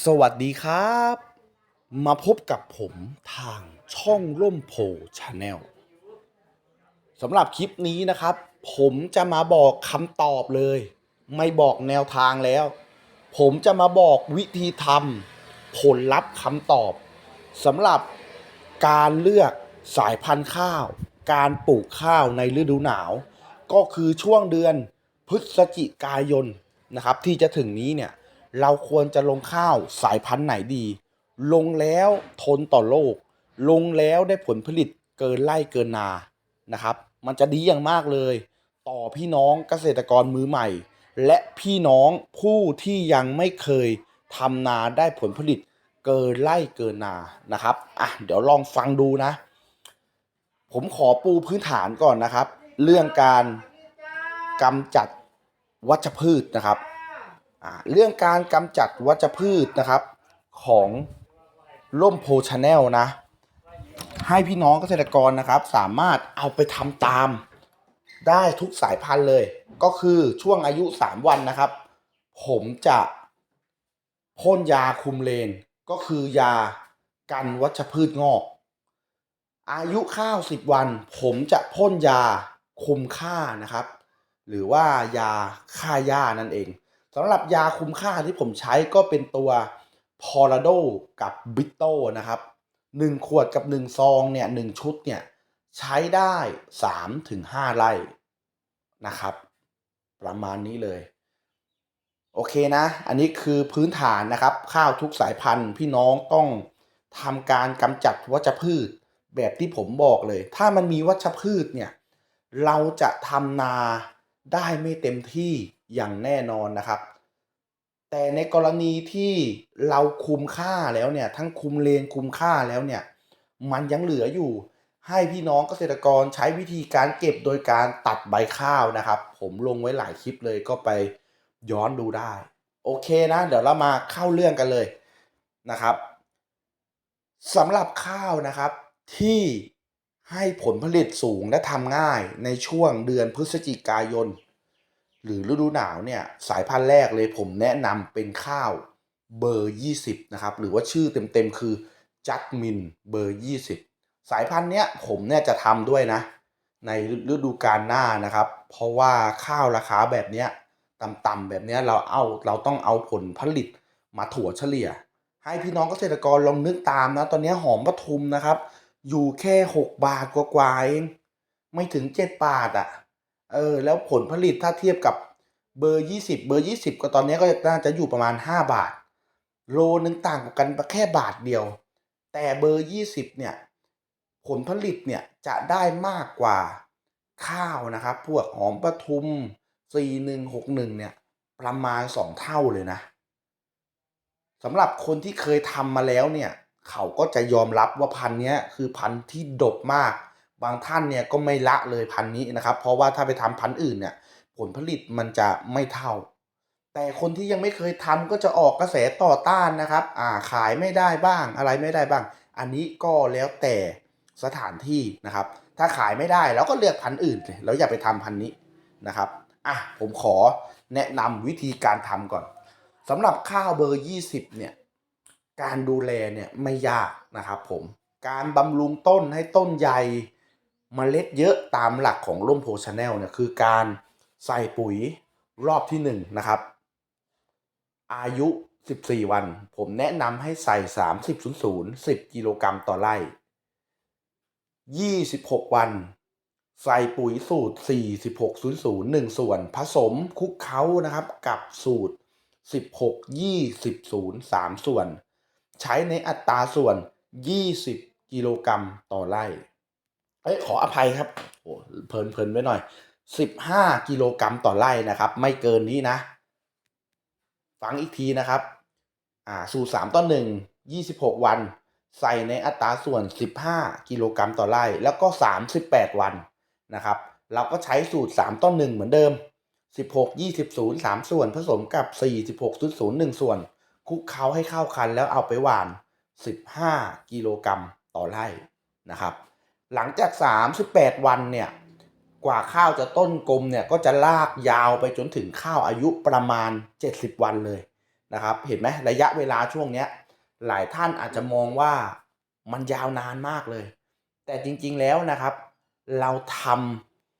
สวัสดีครับ มาพบกับผมทางช่องร่มโพชาแนลสำหรับคลิปนี้นะครับ ผมจะมาบอกคำตอบเลย ไม่บอกแนวทางแล้ว ผมจะมาบอกวิธีทำผลลัพธ์คำตอบสำหรับการเลือกสายพันธุ์ข้าว การปลูกข้าวในฤดูหนาว ก็คือช่วงเดือนพฤศจิกายนนะครับ ที่จะถึงนี้เนี่ย เราควรจะลงข้าวสายพันธุ์ไหนดี ลงแล้วทนต่อโลก ลงแล้วได้ผลผลิตเกินไร่เกินนานะครับ มันจะดีอย่างมากเลย ต่อพี่น้องเกษตรกรมือใหม่ และพี่น้องผู้ที่ยังไม่เคยทำนาได้ผลผลิตเกินไร่เกินนานะครับอะเดี๋ยวลองฟังดูนะ ผมขอปูพื้นฐานก่อนนะครับ เรื่องการกำจัดวัชพืชนะครับ เรื่องการกำจัดวัชพืชนะครับของร่มโพชาแนลนะ ให้พี่น้องเกษตรกรนะครับ สามารถเอาไปทำตามได้ทุกสายพันธุ์เลย ก็คือช่วงอายุ 3 วันนะครับ ผมจะพ่นยาคุมเลน ก็คือยากันวัชพืชงอก อายุข้าว 10 วัน ผมจะพ่นยาคุมค่านะครับ หรือว่ายาฆ่าหญ้านั่นเอง สำหรับยาคุ้มค่าที่ผมใช้ก็เป็นตัวพอราโดกับบิโตนะครับหนึ่งขวดกับหนึ่งซองเนี่ยหนึ่งชุดเนี่ยใช้ได้สามถึงห้าไร่นะครับ ประมาณนี้เลย โอเคนะ อันนี้คือพื้นฐานนะครับ ข้าวทุกสายพันธุ์พี่น้องต้องทำการกำจัดวัชพืชแบบที่ผมบอกเลย ถ้ามันมีวัชพืชเนี่ย เราจะทำนาได้ไม่เต็มที่ อย่างแน่นอนนะครับ แต่ในกรณีที่เราคุมค่าแล้วเนี่ยทั้งคุมเลนคุมค่าแล้วเนี่ยมันยังเหลืออยู่ให้พี่น้องเกษตรกรใช้วิธีการเก็บโดยการตัดใบข้าวนะครับ ผมลงไว้หลายคลิปเลยก็ไปย้อนดูได้ โอเคนะ เดี๋ยวเรามาเข้าเรื่องกันเลยนะครับสำหรับข้าวนะครับที่ให้ผลผลิตสูงและทำง่ายในช่วงเดือนพฤศจิกายน หรือฤดูหนาวเนี่ยสายพันธุ์แรกเลยผมแนะนำเป็นข้าวเบอร์ 20 นะครับ หรือว่าชื่อเต็มๆคือจัดมินเบอร์ 20 สายพันธุ์เนี้ยผมเนี่ยจะทำด้วยนะ ในฤดูกาลหน้านะครับ เพราะว่าข้าวราคาแบบเนี้ยต่ำๆแบบเนี้ยเราเอาเราต้องเอาผลผลิตมาถั่วเฉลี่ย ให้พี่น้องเกษตรกรลองนึกตามนะ ตอนนี้หอมปทุมนะครับ อยู่แค่ 6 บาทกว่าๆเองไม่ถึง 7 บาทอะ่ะ เออแล้วผลผลิตถ้าเทียบกับเบอร์ 20 เบอร์ 20 ก็ตอนนี้ก็น่าจะอยู่ประมาณ 5 บาท โลนึงต่างกันแค่บาทเดียว แต่เบอร์ 20 เนี่ย ผลผลิตเนี่ยจะได้มากกว่าข้าวนะครับ พวกหอมปทุม 4161 เนี่ย ประมาณ 2 เท่าเลยนะสำหรับคนที่เคยทำมาแล้วเนี่ย เขาก็จะยอมรับว่าพันเนี้ยคือพันที่ดกมาก บางท่านเนี่ยก็ไม่ละเลยพันนี้นะครับ เพราะว่าถ้าไปทำพันอื่นเนี่ยผลผลิตมันจะไม่เท่า แต่คนที่ยังไม่เคยทำก็จะออกกระแสต่อต้านนะครับอ่าขายไม่ได้บ้างอะไรไม่ได้บ้าง อันนี้ก็แล้วแต่สถานที่นะครับ ถ้าขายไม่ได้เราก็เลือกพันอื่นสิแล้วอย่าไปทำพันนี้นะครับอะผมขอแนะนำวิธีการทำก่อนสำหรับข้าวเบอร์ 20เนี่ยการดูแลเนี่ยไม่ยากนะครับผมการบำรุงต้นให้ต้นใหญ่ มเมล็ดเยอะตามหลักของร่มโพชาแนลเนี่ยคือการใส่ปุ๋ยรอบที่1นะครับ อายุ 14 วัน ผมแนะนำให้ใส่ 30 00 10 กิโลกรัมต่อไร่ 26 วัน ใส่ปุ๋ยสูตร 46 00 1 ส่วน ผสมคุกเคล้านะครับกับสูตร 16 20 0 3 ส่วน ใช้ในอัตราส่วน 20 กิโลกรัมต่อไร่ เอ้ยขออภัยครับโอ้เพลินเพลินไว้หน่อย15กิโลกรัมต่อไร่นะครับ ไม่เกินนี้นะ ฟังอีกทีนะครับ อ่า สูตร3ต่อ1 26วัน ใส่ในอัตราส่วน15กิโลกรัมต่อไร่ แล้วก็38วันนะครับ เราก็ใช้สูตร3ต่อ1เหมือนเดิม16 20 0 3ส่วนผสมกับ46 0 0 1ส่วนคลุกเคล้าให้เข้ากันแล้วเอาไปหว่าน15กิโลกรัมต่อไร่นะครับ หลังจาก 38 วันเนี่ยกว่าข้าวจะต้นกลมเนี่ยก็จะลากยาวไปจนถึงข้าวอายุประมาณ 70 วันเลยนะครับ เห็นไหมระยะเวลาช่วงเนี้ยหลายท่านอาจจะมองว่ามันยาวนานมากเลย แต่จริงๆแล้วนะครับ เราท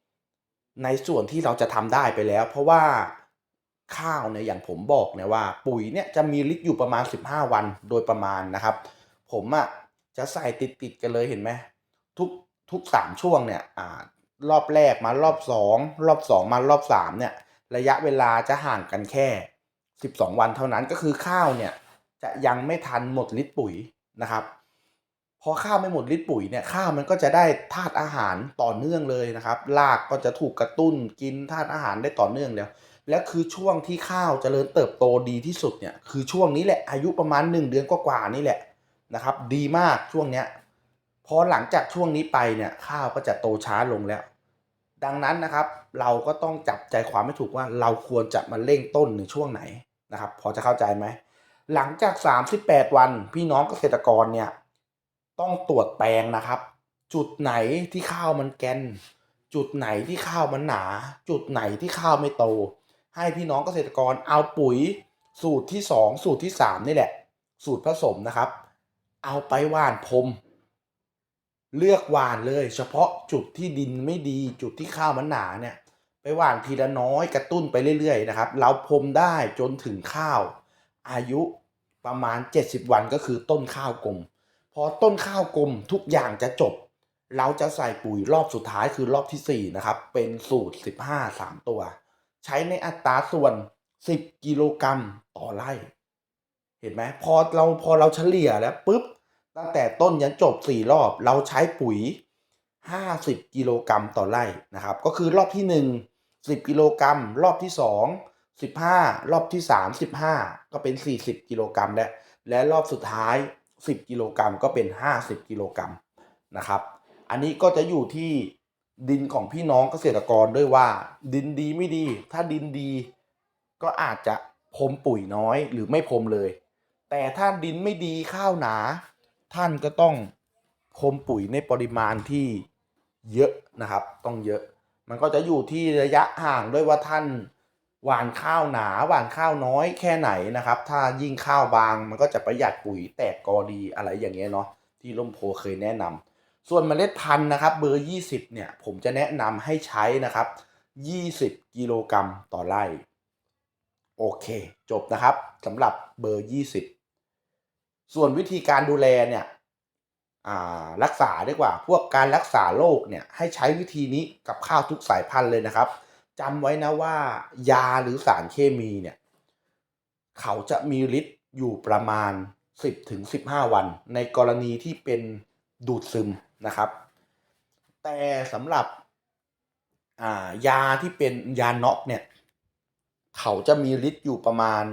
ำในส่วนที่เราจะทำได้ไปแล้ว เพราะว่าข้าวเนี่ยอย่างผมบอกเนี่ยว่า ปุ๋ยเนี่ยจะมีฤทธิ์อยู่ประมาณ 15 วันโดยประมาณนะครับ ผมอะ่ะจะใส่ติดติดๆกันเลยเห็นไหม ทุกทุกสามช่วงเนี่ยอ่ารอบแรกมารอบสองรอบสองมารอบสามเนี่ยระยะเวลาจะห่างกันแค่ 12 วันเท่านั้นก็คือข้าวเนี่ยจะยังไม่ทันหมดฤทธิ์ปุ๋ยนะครับพอข้าวไม่หมดฤทธิ์ปุ๋ยเนี่ยข้าวมันก็จะได้ธาตุอาหารต่อเนื่องเลยนะครับรากก็จะถูกกระตุ้นกินธาตุอาหารได้ต่อเนื่องแล้วและคือช่วงที่ข้าวเจริญเติบโตดีที่สุดเนี่ยคือช่วงนี้แหละอายุประมาณ 1 เดือนกว่าๆนี่แหละนะครับ ดีมากช่วงเนี้ย พอหลังจากช่วงนี้ไปเนี่ยข้าวก็จะโตช้าลงแล้ว ดังนั้นนะครับ เราก็ต้องจับใจความไม่ถูกว่าเราควรจะมาเร่งต้นในช่วงไหนนะครับ พอจะเข้าใจไหมหลังจาก 38 วันพี่น้องเกษตรกรเนี่ยต้องตรวจแปลงนะครับ จุดไหนที่ข้าวมันแกนจุดไหนที่ข้าวมันหนา จุดไหนที่ข้าวไม่โต ให้พี่น้องเกษตรกรเอาปุ๋ยสูตรที่ 2 สูตรที่ 3 นี่แหละ สูตรผสมนะครับ เอาไปหว่านพรม เลือกหว่านเลย เฉพาะจุดที่ดินไม่ดีจุดที่ข้าวมันหนาเนี่ยไปหว่านทีละน้อยกระตุ้นไปเรื่อยๆนะครับ เราพรมได้จนถึงข้าว อายุประมาณ 70 วันก็คือต้นข้าวกลม พอต้นข้าวกลมทุกอย่างจะจบ เราจะใส่ปุ๋ยรอบสุดท้ายคือรอบทีสี่4 นะครับ เป็นสูตร 15 3 ตัว ใช้ในอัตราส่วน 10 กิโลกรัมต่อไร่ เห็นไหมพอเราพอเราเฉลี่ยแล้วปุ๊บ ตั้งแต่ต้นยันจบ 4 รอบเราใช้ปุ๋ย 50 กิโลกรัมต่อไร่นะครับ ก็คือรอบที่ 1 10 กิโลกรัม รอบที่ 2 15 รอบที่ 3 15 ก็เป็น 40 กิโลกรัมแล้วและรอบสุดท้าย 10 กิโลกรัมก็เป็น 50 กิโลกรัมนะครับ อันนี้ก็จะอยู่ที่ดินของพี่น้องเกษตรกรด้วยว่า ดินดีไม่ดี ถ้าดินดีก็อาจจะพรมปุ๋ยน้อยหรือไม่พรมเลย แต่ถ้าดินไม่ดีข้าวหนา ท่านก็ต้องพรมปุ๋ยในปริมาณที่เยอะนะครับ ต้องเยอะ มันก็จะอยู่ที่ระยะห่างด้วยว่าท่านหว่านข้าวหนาหว่านข้าวน้อยแค่ไหนนะครับ ถ้ายิ่งข้าวบางมันก็จะประหยัดปุ๋ยแตกกอดีอะไรอย่างเงี้ยเนาะที่ล่มโพเคยแนะนำส่วนเมล็ดพันธุ์นะครับ เบอร์ 20 เนี่ย ผมจะแนะนำให้ใช้นะครับ 20 กิโลกรัมต่อไร่ โอเค จบนะครับสำหรับเบอร์ 20 ส่วนวิธีการดูแลเนี่ยรักษาดีกว่า พวกการรักษาโรคเนี่ยให้ใช้วิธีนี้กับข้าวทุกสายพันธุ์เลยนะครับจำไว้นะว่ายาหรือสารเคมีเนี่ยเขาจะมีฤทธิ์อยู่ประมาณ 10ถึง15 วัน ในกรณีที่เป็นดูดซึมนะครับ แต่สำหรับายาที่เป็นยาน็อกเนี่ย เขาจะมีฤทธิ์อยู่ประมาณ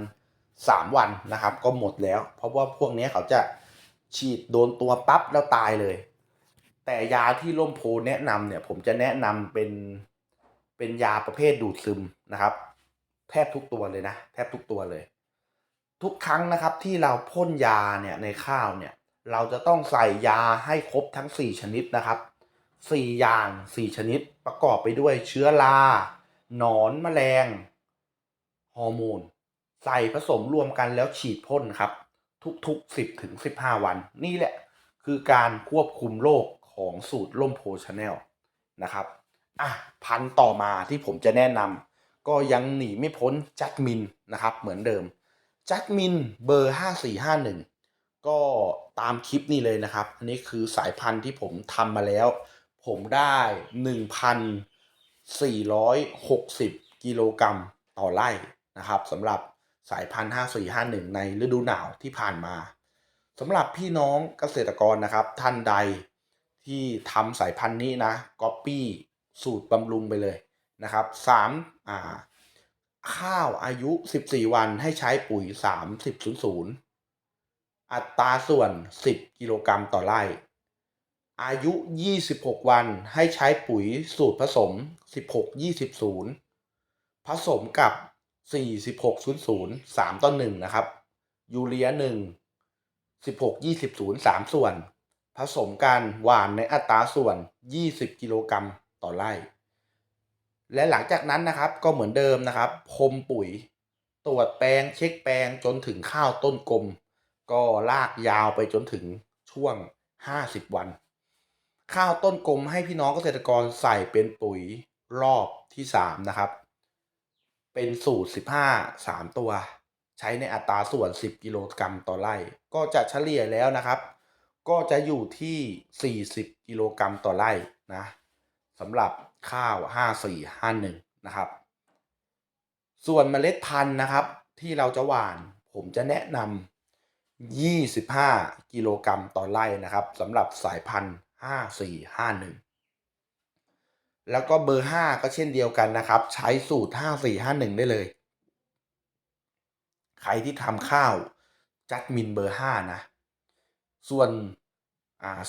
3 วันนะครับ ก็หมดแล้ว เพราะว่าพวกนี้เขาจะฉีดโดนตัวปั๊บแล้วตายเลย แต่ยาที่ล่มโพแนะนำเนี่ยผมจะแนะนำเป็นเป็นยาประเภทดูดซึมนะครับ แทบทุกตัวเลยนะ แทบทุกตัวเลย ทุกครั้งนะครับที่เราพ่นยาเนี่ยในข้าวเนี่ย เราจะต้องใส่ยาให้ครบทั้ง 4 ชนิดนะครับ 4 อย่าง 4 ชนิดประกอบไปด้วยเชื้อราหนอนแมลง ฮอร์โมน ใส่ผสมรวมกันแล้วฉีดพ่นครับ ทุกๆ 10ถึง15 วัน นี่แหละ คือการควบคุมโรคของสูตรล่มโพชาแนลนะครับอะพันต่อมาที่ผมจะแนะนำก็ยังหนีไม่พ้นจัดมินนะครับ เหมือนเดิมจัดมินเบอร์ 5451 ก็ตามคลิปนี้เลยนะครับ อันนี้คือสายพันธุ์ที่ผมทำมาแล้ว ผมได้ 1,460 กิโลกรัมต่อไร่นะครับสำหรับ สายพันธุ์5451 ในฤดูหนาวที่ผ่านมาสำหรับพี่น้องเกษตรกรนะครับ ท่านใดที่ทำสายพันธุ์นี้นะก๊อปปี้สูตรบำรุงไปเลยนะครับ3อ่าข้าวอายุ 14 วันให้ใช้ปุ๋ย 3000 อัตราส่วน 10 กิโลกรัมต่อไร่ อายุ 26 วันให้ใช้ปุ๋ยสูตรผสม 16-20ผสมกับ 4600 3 ต่อ 1 นะครับ ยูเรีย 1 16-20 3 ส่วน ผสมกันหวานในอัตราส่วน 20 กิโลกรัมต่อไร่ และหลังจากนั้นนะครับก็เหมือนเดิมนะครับพรมปุ๋ย ตรวจแปลงเช็คแปลงจนถึงข้าวต้นกลม ก็ลากยาวไปจนถึงช่วง 50 วัน ข้าวต้นกลมให้พี่น้องเกษตรกรใส่เป็นปุ๋ยรอบที่ 3 นะครับ เป็นสูตร 15 3 ตัว ใช้ในอัตราส่วน 10 กิโลกรัมต่อไร่ ก็จะเฉลี่ยแล้วนะครับ ก็จะอยู่ที่ 40 กิโลกรัมต่อไร่นะสำหรับข้าว 5451 นะครับ ส่วนเมล็ดพันธุ์นะครับ ที่เราจะหว่านผมจะแนะนำ25 กิโลกรัมต่อไร่นะครับสำหรับสายพันธุ์ 5451 แล้วก็เบอร์ 5 ก็เช่นเดียวกันนะครับ ใช้สูตร 5451 ได้เลย ใครที่ทำข้าวจัดมินเบอร์ 5 นะ ส่วน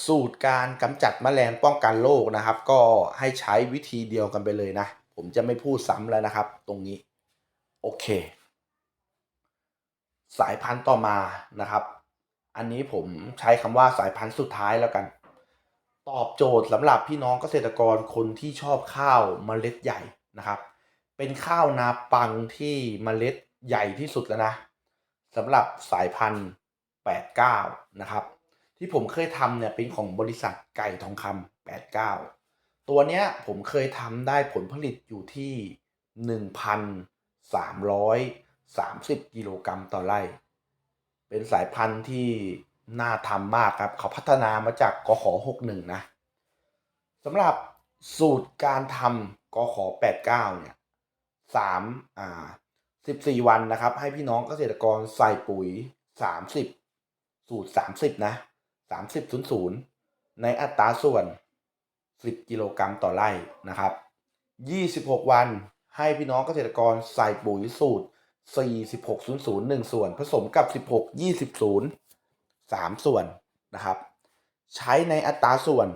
สูตรการกำจัดแมลงป้องกันโรคนะครับ ก็ให้ใช้วิธีเดียวกันไปเลยนะ ผมจะไม่พูดซ้ำแล้วนะครับ ตรงนี้ โอเค สายพันธุ์ต่อมานะครับ อันนี้ผมใช้คำว่าสายพันธุ์สุดท้ายแล้วกัน ตอบโจทย์สำหรับพี่น้องเกษตรกรคนที่ชอบข้าวเมล็ดใหญ่นะครับ เป็นข้าวนาปังที่เมล็ดใหญ่ที่สุดแล้วนะสำหรับสายพันธุ์ 89 นะครับ ที่ผมเคยทำเนี่ยเป็นของบริษัทไก่ทองคำ89 ตัวเนี้ยผมเคยทำได้ผลผลิตอยู่ที่ 1,330 กิโลกรัมต่อไร่ เป็นสายพันธุ์ที่ น่าทำมากครับ เขาพัฒนามาจากกขอ61 นะสำหรับสูตรการทำกขอ89 เนี่ย3อ่า14วันนะครับ ให้พี่น้องเกษตรกรใส่ปุ๋ย30สูตร30นะ30 00ในอัตราส่วน10กิโลกรัมต่อไร่นะครับ26วันให้พี่น้องเกษตรกรใส่ปุ๋ยสูตร46 00 1ส่วน ผสมกับ16 20 0 3 ส่วนนะครับ ใช้ในอัตราส่วน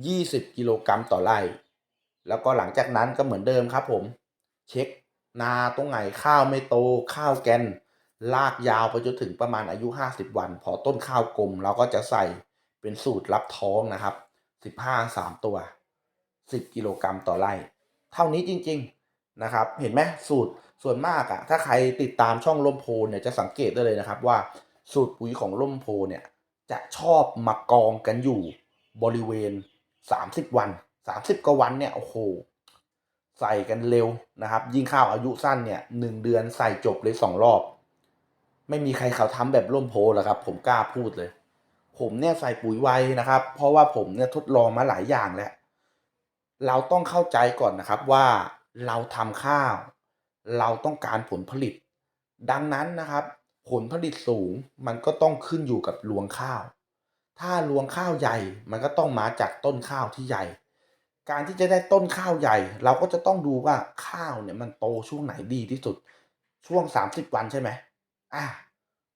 20 กิโลกรัมต่อไร่ แล้วก็หลังจากนั้นก็เหมือนเดิมครับผม เช็คนาตรงไหนข้าวไม่โต ข้าวแกนลากยาวไปจนถึงประมาณอายุ 50 วัน พอต้นข้าวกลมเราก็จะใส่เป็นสูตรรับท้องนะครับ 15 3 ตัว 10 กิโลกรัมต่อไร่ เท่านี้จริงๆนะครับ เห็นไหมสูตรส่วนมากอะถ้าใครติดตามช่องลมโพเนี่ยจะสังเกตได้เลยนะครับว่า สูตรปุ๋ยของล่มโพเนี่ยจะชอบมากองกันอยู่บริเวณ 30 วัน 30กว่าวันเนี่ยโอ้โหใส่กันเร็วนะครับ ยิ่งข้าวอายุสั้นเนี่ยหนึ่งเดือนใส่จบเลยสองรอบ ไม่มีใครเขาทำแบบร่มโพหรอกครับ ผมกล้าพูดเลย ผมเนี่ยใส่ปุ๋ยไวนะครับ เพราะว่าผมเนี่ยทดลองมาหลายอย่างแล้ว เราต้องเข้าใจก่อนนะครับว่าเราทำข้าว เราต้องการผลผลิต ดังนั้นนะครับ ผลผลิตสูงมันก็ต้องขึ้นอยู่กับรวงข้าว ถ้ารวงข้าวใหญ่มันก็ต้องมาจากต้นข้าวที่ใหญ่ การที่จะได้ต้นข้าวใหญ่ เราก็จะต้องดูว่าข้าวเนี่ยมันโตช่วงไหนดีที่สุด ช่วง 30 วันใช่ไหมอะ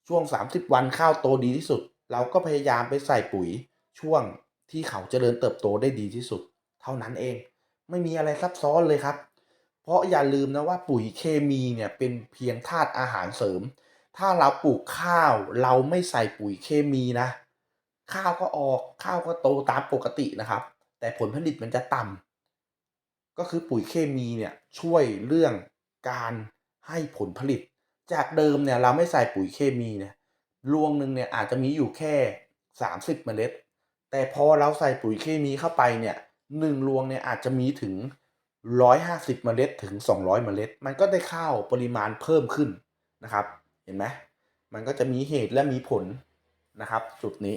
ช่วง 30 วันข้าวโตดีที่สุด เราก็พยายามไปใส่ปุ๋ยช่วงที่เขาเจริญเติบโตได้ดีที่สุด เท่านั้นเอง ไม่มีอะไรซับซ้อนเลยครับ เพราะอย่าลืมนะว่าปุ๋ยเคมีเนี่ยเป็นเพียงธาตุอาหารเสริม ถ้าเราปลูกข้าวเราไม่ใส่ปุ๋ยเคมีนะ ข้าวก็ออกข้าวก็โตตามปกตินะครับ แต่ผลผลิตมันจะต่ำก็คือปุ๋ยเคมีเนี่ยช่วยเรื่องการให้ผลผลิต จากเดิมเนี่ยเราไม่ใส่ปุ๋ยเคมีเนี่ยรวงหนึ่งเนี่ยอาจจะมีอยู่แค่ 30 เมล็ด แต่พอเราใส่ปุ๋ยเคมีเข้าไปเนี่ยหนึ่งรวงเนี่ยอาจจะมีถึง 150 เมล็ดถึง 200 เมล็ด มันก็ได้ข้าวปริมาณเพิ่มขึ้นนะครับ เห็นไหมมันก็จะมีเหตุและมีผลนะครับ จุดนี้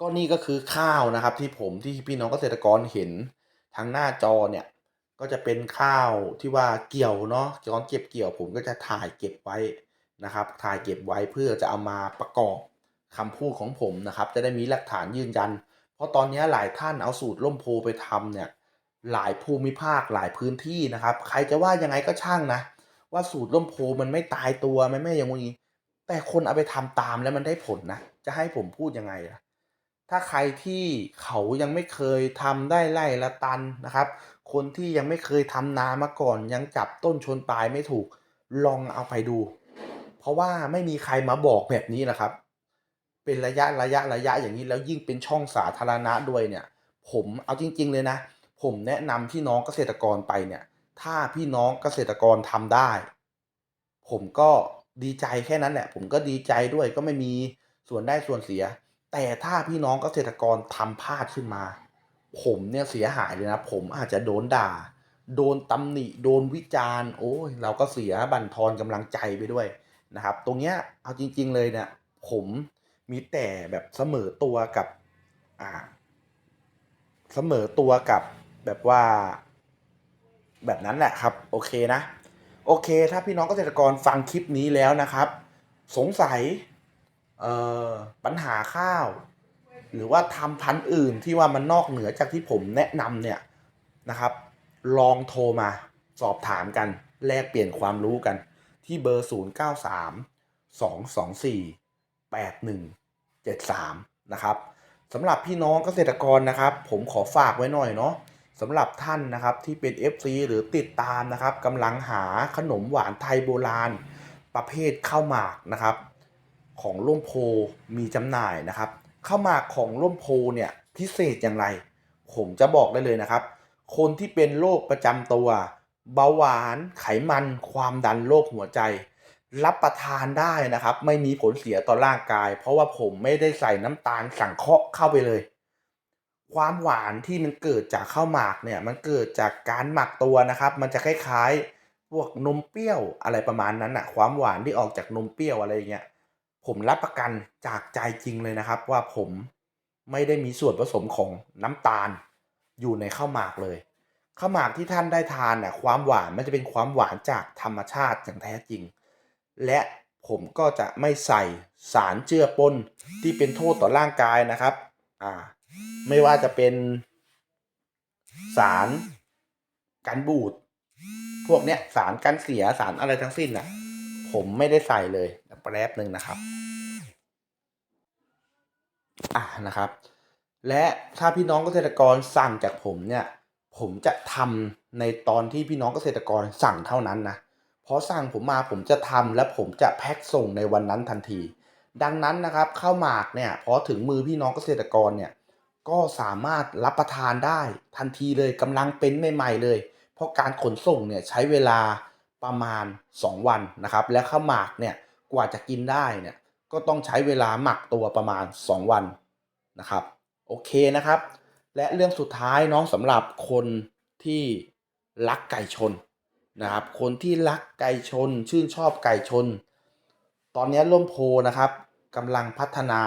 ก็นี่ก็คือข้าวนะครับที่ผมที่พี่น้องเกษตรกรเห็นทางหน้าจอเนี่ยก็จะเป็นข้าวที่ว่าเกี่ยวเนาะตอนเก็บเกี่ยวผมก็จะถ่ายเก็บไว้นะครับ ถ่ายเก็บไว้เพื่อจะเอามาประกอบคำพูดของผมนะครับ จะได้มีหลักฐานยืนยัน เพราะตอนนี้หลายท่านเอาสูตรล่มโพไปทำเนี่ยหลายภูมิภาคหลายพื้นที่นะครับ ใครจะว่ายังไงก็ช่างนะ ว่าสูตรล่มโพมันไม่ตายตัวมันไม่อย่างนี้แต่คนเอาไปทำตามแล้วมันได้ผลนะ จะให้ผมพูดยังไงล่ะถ้าใครที่เขายังไม่เคยทำได้ไร่ละตันนะครับ คนที่ยังไม่เคยทำนามาก่อน ยังจับต้นชนปลายไม่ถูกลองเอาไปดู เพราะว่าไม่มีใครมาบอกแบบนี้นะครับ เป็นระยะระยะระยะอย่างนี้แล้วยิ่งเป็นช่องสาธารณะด้วยเนี่ย ผมเอาจริง ๆ เลยนะ ผมแนะนำพี่น้องเกษตรกรไปเนี่ย ถ้าพี่น้องเกษตรกรทำได้ ผมก็ดีใจแค่นั้นแหละ ผมก็ดีใจด้วยก็ไม่มีส่วนได้ส่วนเสีย แต่ถ้าพี่น้องเกษตรกรทำพลาดขึ้นมา ผมเนี่ยเสียหายเลยนะ ผมอาจจะโดนด่า โดนตำหนิ โดนวิจารณ์ โอ้ย เราก็เสียบั่นทอนกำลังใจไปด้วยนะครับ ตรงเนี้ยเอาจริง ๆ เลยเนี่ย ผมมีแต่แบบเสมอตัวกับ อ่า เสมอตัวกับแบบว่า แบบนั้นแหละครับ โอเคนะ โอเค ถ้าพี่น้องเกษตรกรฟังคลิปนี้แล้วนะครับ สงสัยเอ่อปัญหาข้าว หรือว่าทำพันธุ์อื่นที่ว่ามันนอกเหนือจากที่ผมแนะนำเนี่ยนะครับ ลองโทรมาสอบถามกัน แลกเปลี่ยนความรู้กัน ที่เบอร์ 0 9 3 2 2 4 8 1 7 3 นะครับสำหรับพี่น้องเกษตรกรนะครับ ผมขอฝากไว้หน่อยเนาะ สำหรับท่านนะครับที่เป็น FC หรือติดตามนะครับกำลังหาขนมหวานไทยโบราณ ประเภทข้าวหมากนะครับ ของร่มโพมีจำหน่ายนะครับข้าวหมากของร่มโพเนี่ยพิเศษอย่างไร ผมจะบอกได้เลยนะครับ คนที่เป็นโรคประจำตัว เบาหวานไขมันความดันโรคหัวใจ รับประทานได้นะครับ ไม่มีผลเสียต่อร่างกาย เพราะว่าผมไม่ได้ใส่น้ำตาลสังเคราะห์เข้าไปเลย ความหวานที่มันเกิดจากข้าวหมากเนี่ยมันเกิดจากการหมักตัวนะครับ มันจะคล้ายๆพวกนมเปรี้ยวอะไรประมาณนั้นอะความหวานที่ออกจากนมเปรี้ยวอะไรอย่างเงี้ยผมรับประกันจากใจจริงเลยนะครับ ว่าผมไม่ได้มีส่วนผสมของน้ำตาลอยู่ในข้าวหมากเลยข้าวหมากที่ท่านได้ทานน่ะความหวานมันจะเป็นความหวานจากธรรมชาติอย่างแท้จริง และผมก็จะไม่ใส่สารเจือปนที่เป็นโทษต่อร่างกายนะครับ อ่า ไม่ว่าจะเป็นสารกันบูด พวกเนี้ยสารกันเสียสารอะไรทั้งสิ้นน่ะ ผมไม่ได้ใส่เลยแป๊บหนึ่งนะครับ อะนะครับ และถ้าพี่น้องเกษตรกรสั่งจากผมเนี่ย ผมจะทำในตอนที่พี่น้องเกษตรกรสั่งเท่านั้นนะพราะสั่งผมมาผมจะทำและผมจะแพ็คส่งในวันนั้นทันที ดังนั้นนะครับข้าวหมากเนี่ยพอถึงมือพี่น้องเกษตรกรเนี่ย ก็สามารถรับประทานได้ทันทีเลยกำลังเป็นใหม่ๆเลย เพราะการขนส่งเนี่ยใช้เวลาประมาณ 2 วันนะครับ และข้าวหมากเนี่ยกว่าจะกินได้เนี่ยก็ต้องใช้เวลาหมักตัวประมาณ 2 วันนะครับโอเคนะครับ และเรื่องสุดท้ายน้องสำหรับคนที่รักไก่ชนนะครับ คนที่รักไก่ชน ชื่นชอบไก่ชน ตอนนี้ร่มโพนะครับกำลังพัฒนา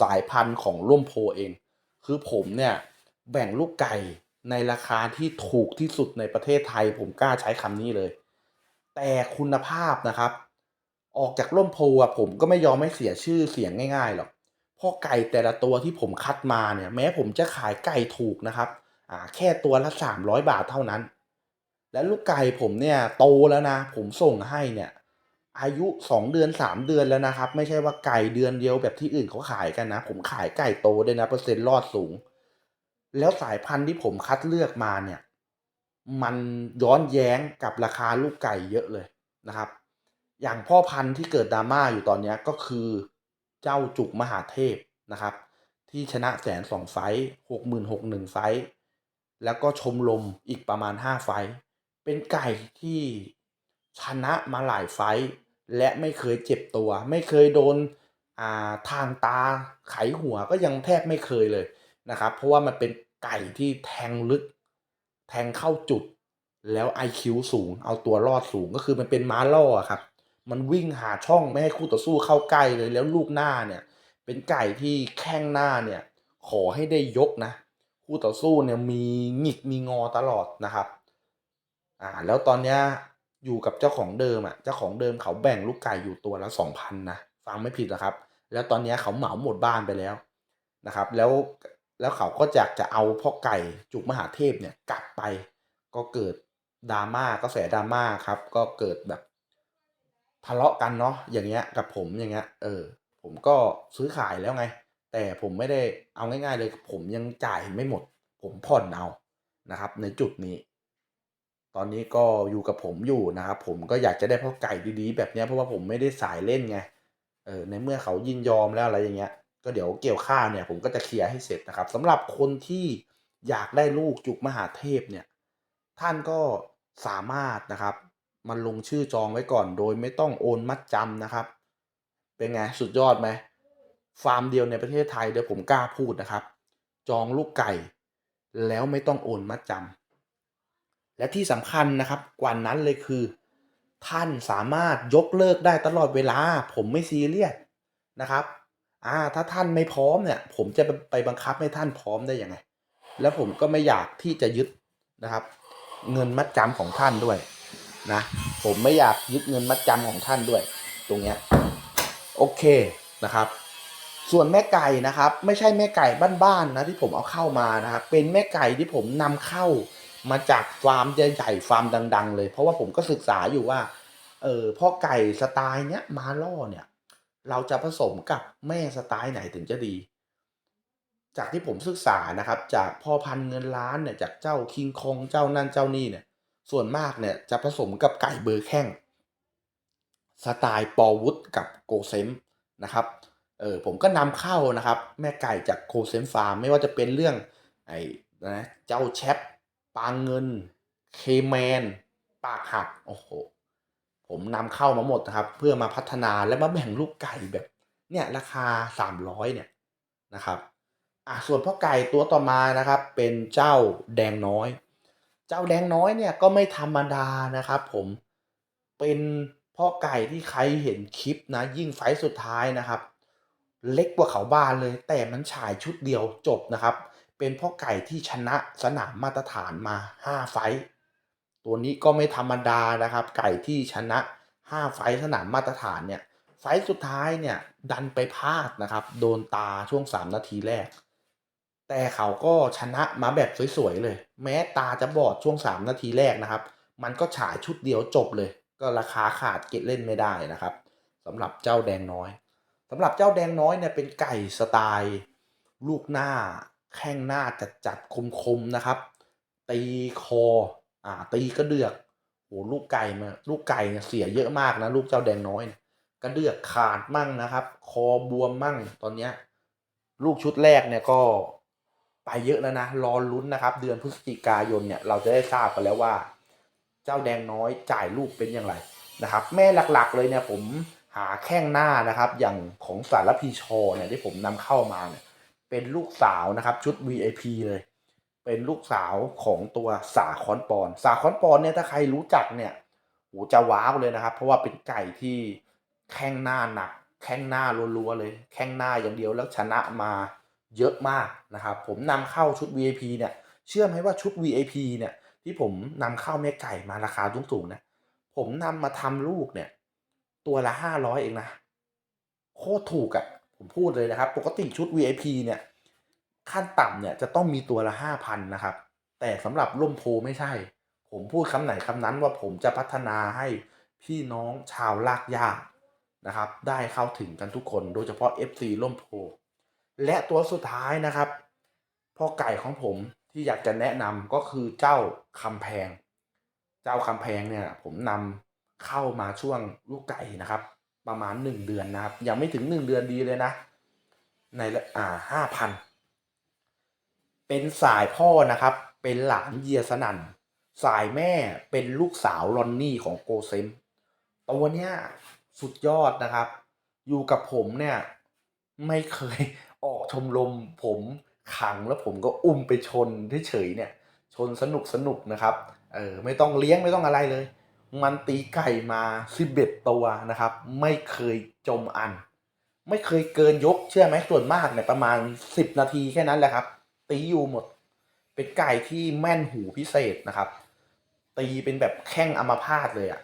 สายพันธุ์ของร่มโพเอง คือผมเนี่ยแบ่งลูกไก่ในราคาที่ถูกที่สุดในประเทศไทย ผมกล้าใช้คำนี้เลย แต่คุณภาพนะครับ ออกจากร่มโพอะผมก็ไม่ยอมให้เสียชื่อเสียงง่ายๆหรอกเพราะไก่แต่ละตัวที่ผมคัดมาเนี่ย แม้ผมจะขายไก่ถูกนะครับอ่าแค่ตัวละสามร้อยบาทเท่านั้น และลูกไก่ผมเนี่ยโตแล้วนะ ผมส่งให้เนี่ย อายุสองเดือนสามเดือนแล้วนะครับ ไม่ใช่ว่าไก่เดือนเดียวแบบที่อื่นเขาขายกันนะ ผมขายไก่โตด้วยนะเปอร์เซ็นต์รอดสูง แล้วสายพันธุ์ที่ผมคัดเลือกมาเนี่ย มันย้อนแย้งกับราคาลูกไก่เยอะเลยนะครับ อย่างพ่อพันธุ์ที่เกิดดราม่าอยู่ตอนนี้ก็คือเจ้าจุกมหาเทพนะครับ ที่ชนะแสนสองไฟหกหมื่นหกหนึ่งไฟท์แล้วก็ชมลมอีกประมาณห้าไฟท์เป็นไก่ที่ชนะมาหลายไฟท์ และไม่เคยเจ็บตัว ไม่เคยโดนาทางตาไขหัวก็ยังแทบไม่เคยเลยนะครับ เพราะว่ามันเป็นไก่ที่แทงลึก แทงเข้าจุด แล้ว IQ สูง เอาตัวรอดสูงก็คือมันเป็นม้าล่อครับ มันวิ่งหาช่องไม่ให้คู่ต่อสู้เข้าใกล้เลยแล้วลูกหน้าเนี่ยเป็นไก่ที่แข้งหน้าเนี่ยขอให้ได้ยกนะคู่ต่อสู้เนี่ยมีหงิกมีงอตลอดนะครับอ่าแล้วตอนเนี้ย อยู่กับเจ้าของเดิมอะเจ้าของเดิมเขาแบ่งลูกไก่อยู่ตัวละสองพันนะฟังไม่ผิดนะครับ แล้วตอนนี้เขาเหมาหมดบ้านไปแล้วนะครับ แล้วแล้วเขาก็อยากจะเอาพ่อไก่จุกมหาเทพเนี่ยกลับไป ก็เกิดดราม่ากระแสดราม่าครับ ก็เกิดแบบทะเลาะกันเนาะอย่างเงี้ยกับผมอย่างเงี้ยเออ ผมก็ซื้อขายแล้วไง แต่ผมไม่ได้เอาง่าย ๆ เลยผมยังจ่ายไม่หมด ผมผ่อนเอานะครับ ในจุดนี้ ตอนนี้ก็อยู่กับผมอยู่นะครับผมก็อยากจะได้พ่อไก่ดีๆ แบบนี้เพราะว่าผมไม่ได้สายเล่นไงเออในเมื่อเขายินยอมแล้วอะไรอย่างเงี้ย ก็เดี๋ยวเกี่ยวข้าวเนี่ยผมก็จะเคลียร์ให้เสร็จนะครับสำหรับคนที่อยากได้ลูกจุกมหาเทพเนี่ย ท่านก็สามารถนะครับ มันลงชื่อจองไว้ก่อน โดยไม่ต้องโอนมัดจำนะครับ เป็นไงสุดยอดไหมฟาร์มเดียวในประเทศไทยเดี๋ยวผมกล้าพูดนะครับ จองลูกไก่ แล้วไม่ต้องโอนมัดจำ และที่สำคัญนะครับกว่านั้นเลยคือ ท่านสามารถยกเลิกได้ตลอดเวลา ผมไม่ซีเรียสนะครับอ่าถ้าท่านไม่พร้อมเนี่ย ผมจะไปบังคับให้ท่านพร้อมได้ยังไง แล้วผมก็ไม่อยากที่จะยึดนะครับ เงินมัดจำของท่านด้วยนะผมไม่อยากยึดเงินมัดจำของท่านด้วย ตรงเนี้ยโอเคนะครับ ส่วนแม่ไก่นะครับ ไม่ใช่แม่ไก่บ้านๆนะที่ผมเอาเข้ามานะครับเป็นแม่ไก่ที่ผมนำเข้า มาจากฟาร์มใหญ่ๆฟาร์มดัง ๆ เลย เพราะว่าผมก็ศึกษาอยู่ว่า เออพ่อไก่สไตล์เนี้ยมาล่อเนี่ย เราจะผสมกับแม่สไตล์ไหนถึงจะดี จากที่ผมศึกษานะครับ จากพ่อพันธุ์เงินล้านเนี่ยจากเจ้าคิงคองเจ้านั่นเจ้านี่เนี่ย ส่วนมากเนี่ยจะผสมกับไก่เบอร์แข้งสไตล์ปอวุฒกับโกเซมนะครับเออผมก็นำเข้านะครับ แม่ไก่จากโคเซมฟาร์มไม่ว่าจะเป็นเรื่องไอ้นะเจ้าแชป ปางเงิน เคแมน ปากหัก โอ้โห ผมนำเข้ามาหมดนะครับ เพื่อมาพัฒนาและมาแบ่งลูกไก่แบบ เนี่ยราคา 300 เนี่ยนะครับ อะส่วนพ่อไก่ตัวต่อมานะครับ เป็นเจ้าแดงน้อย เจ้าแดงน้อยเนี่ยก็ไม่ธรรมดานะครับ ผมเป็นพ่อไก่ที่ใครเห็นคลิปนะ ยิ่งไฟสุดท้ายนะครับ เล็กกว่าเขาบ้านเลย แต่มันฉายชุดเดียวจบนะครับ เป็นพ่อไก่ที่ชนะสนามมาตรฐานมา 5 ไฟต์ตัวนี้ก็ไม่ธรรมดานะครับ ไก่ที่ชนะ 5 ไฟต์สนามมาตรฐานเนี่ยไฟต์สุดท้ายเนี่ยดันไปพลาดนะครับ โดนตาช่วง 3 นาทีแรก แต่เขาก็ชนะมาแบบสวยๆเลย แม้ตาจะบอดช่วง 3 นาทีแรกนะครับ มันก็ฉายชุดเดียวจบเลย ก็ราคาขาดเก็ตเล่นไม่ได้นะครับสำหรับเจ้าแดงน้อยสำหรับเจ้าแดงน้อยเนี่ยเป็นไก่สไตล์ ลูกหน้า แข้งหน้าจัดจัดคมคมๆนะครับ ตีคออ่าตีกระเดือกโหลูกไก่มาลูกไก่เนี่ยเสียเยอะมากนะลูกเจ้าแดงน้อยกระเดือกขาดมั่งนะครับ คอบวมมั่งตอนเนี้ยลูกชุดแรกเนี่ยก็ไปเยอะแล้วนะรอลุ้นนะครับ เดือนพฤศจิกายนเนี่ยเราจะได้ทราบกันแล้วว่า เจ้าแดงน้อยจ่ายลูกเป็นอย่างไรนะครับ แม่หลักๆเลยเนี่ยผมหาแข้งหน้านะครับ อย่างของสารพีชอเนี่ยที่ผมนำเข้ามาเนี่ย เป็นลูกสาวนะครับชุด VIP เลย เป็นลูกสาวของตัวสาคอนปอนสาคอนปอนเนี่ยถ้าใครรู้จักเนี่ยโหจะว้าวเลยนะครับ เพราะว่าเป็นไก่ที่แข้งหน้าหนัก แข้งหน้ารัวๆเลย แข้งหน้าอย่างเดียวแล้วชนะมาเยอะมากนะครับ ผมนำเข้าชุด VIP เนี่ยเชื่อไหมว่าชุด VIP เนี่ยที่ผมนำเข้าแม่ไก่มาราคาสูงๆนะผมนำมาทำลูกเนี่ย ตัวละห้าร้อยเองนะ โคตรถูกอะ่ะ ผมพูดเลยนะครับ ปกติชุด VIP เนี่ย ขั้นต่ำเนี่ยจะต้องมีตัวละห้าพันนะครับ แต่สำหรับร่มโพไม่ใช่ ผมพูดคำไหนคำนั้นว่าผมจะพัฒนาให้พี่น้องชาวลากย่านะครับ ได้เข้าถึงกันทุกคนโดยเฉพาะ FC ร่มโพ และตัวสุดท้ายนะครับพ่อไก่ของผมที่อยากจะแนะนำก็คือเจ้าคำแพง เจ้าคำแพงเนี่ยผมนำเข้ามาช่วงลูกไก่นะครับ ประมาณหนึ่งเดือนนะครับ ยังไม่ถึงหนึ่งเดือนดีเลยนะ ในละอ่าห้าพันเป็นสายพ่อนะครับ เป็นหลานเยียสนันสายแม่เป็นลูกสาวลอนนี่ของโกเซมตัวเนี้ยสุดยอดนะครับ อยู่กับผมเนี่ย ไม่เคยออกชมรมผมขังแล้วผมก็อุ้มไปชนเฉยๆเนี่ย ชนสนุกสนุกนะครับ เออไม่ต้องเลี้ยงไม่ต้องอะไรเลย มันตีไก่มาสิบเอ็ดตัวนะครับ ไม่เคยจมอัน ไม่เคยเกินยกเชื่อไหมส่วนมากเนี่ยประมาณสิบนาทีแค่นั้นแหละครับ ตีอยู่หมด เป็นไก่ที่แม่นหูพิเศษนะครับ ตีเป็นแบบแข้งอมพาตเลยอะ่ะ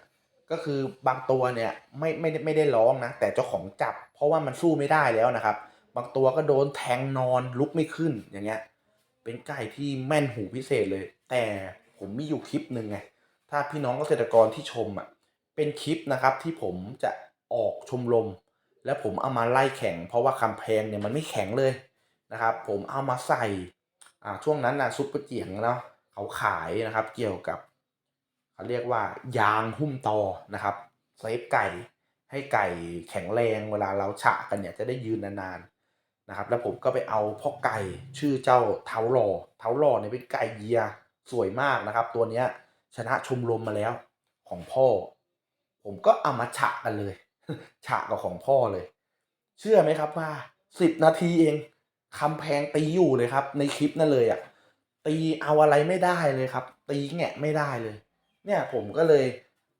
ก็คือบางตัวเนี่ยไม่ไม่ได้ไม่ได้ร้องนะ แต่เจ้าของจับ เพราะว่ามันสู้ไม่ได้แล้วนะครับ บางตัวก็โดนแทงนอนลุกไม่ขึ้นอย่างเงี้ย เป็นไก่ที่แม่นหูพิเศษเลย แต่ผมมีอยู่คลิปหนึ่งไง ถ้าพี่น้องเกษตรกรที่ชมอะเป็นคลิปนะครับที่ผมจะออกชมรมแล้วผมเอามาไล่แข่ง เพราะว่าคำแพงเนี่ยมันไม่แข็งเลยนะครับ ผมเอามาใส่อ่าช่วงนั้นนะซุปเปอร์เจียงเนาะเขาขายนะครับ เกี่ยวกับเขาเรียกว่ายางหุ้มตอนะครับเซฟไก่ให้ไก่แข็งแรงเวลาเราฉะกันเนี่ยจะได้ยืนนานๆนะครับ แล้วผมก็ไปเอาพ่อไก่ชื่อเจ้าเท้าหล่อเท้าหล่อเนี่ยเป็นไก่เยียสวยมากนะครับ ตัวเนี้ย ชนะชมรมมาแล้วของพ่อ ผมก็เอามาฉะกันเลย ฉะกับของพ่อเลย เชื่อไหมครับว่าสิบนาทีเองคำแพงตีอยู่เลยครับ ในคลิปนั่นเลยอะ่ะตีเอาอะไรไม่ได้เลยครับ ตีแงะไม่ได้เลย เนี่ยผมก็เลย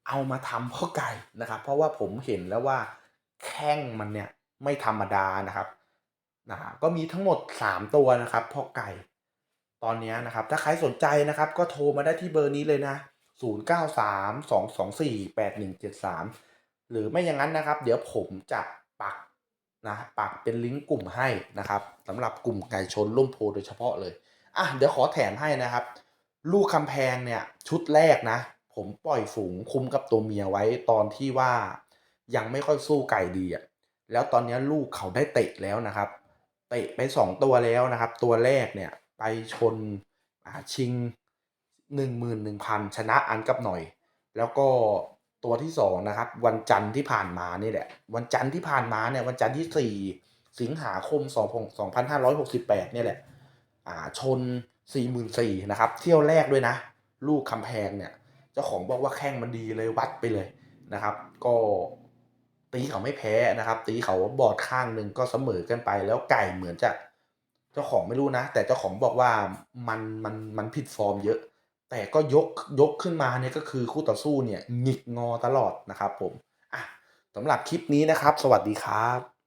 เอามาทำพ่อไก่นะครับ เพราะว่าผมเห็นแล้วว่าแข้งมันเนี่ยไม่ธรรมดานะครับนะก็มีทั้งหมด 3 ตัวนะครับพ่อไก่ ตอนนี้นะครับ ถ้าใครสนใจนะครับ ก็โทรมาได้ที่เบอร์นี้เลยนะ 0932248173 หรือไม่อย่างนั้นนะครับ เดี๋ยวผมจะปักนะปักเป็นลิงก์กลุ่มให้นะครับสำหรับกลุ่มไก่ชนร่มโพโดยเฉพาะเลยอะเดี๋ยวขอแถมให้นะครับ ลูกคำแพงเนี่ยชุดแรกนะ ผมปล่อยฝูงคุมกับตัวเมียไว้ตอนที่ว่ายังไม่ค่อยสู้ไก่ดีอะแล้วตอนนี้ลูกเขาได้เตะแล้วนะครับ เตะไปสองตัวแล้วนะครับ ตัวแรกเนี่ย ไปชนชิงหนึ่งหมื่นหนึ่งพันชนะอันกับหน่อย แล้วก็ตัวที่สองนะครับ วันจันทร์ที่ผ่านมานี่แหละ วันจันทร์ที่ผ่านมาเนี่ยวันจันทร์ที่สี่สิงหาคมสองสองพันห้าร้อยหกสิบแปดเนี่ยแหละอ่าชนสี่หมื่นสี่นะครับ เที่ยวแรกด้วยนะ ลูกคำแพงเนี่ย เจ้าของบอกว่าแข้งมันดีเลยวัดไปเลยนะครับ ก็ตีเขาไม่แพ้นะครับ ตีเขาบอดข้างหนึ่งก็เสมอกันไปแล้วไก่เหมือนจะ เจ้าของไม่รู้นะ แต่เจ้าของบอกว่ามันมันมันผิดฟอร์มเยอะ แต่ก็ยกยกขึ้นมาเนี่ยก็คือคู่ต่อสู้เนี่ยหงิกงอตลอดนะครับผมอะสำหรับคลิปนี้นะครับ สวัสดีครับ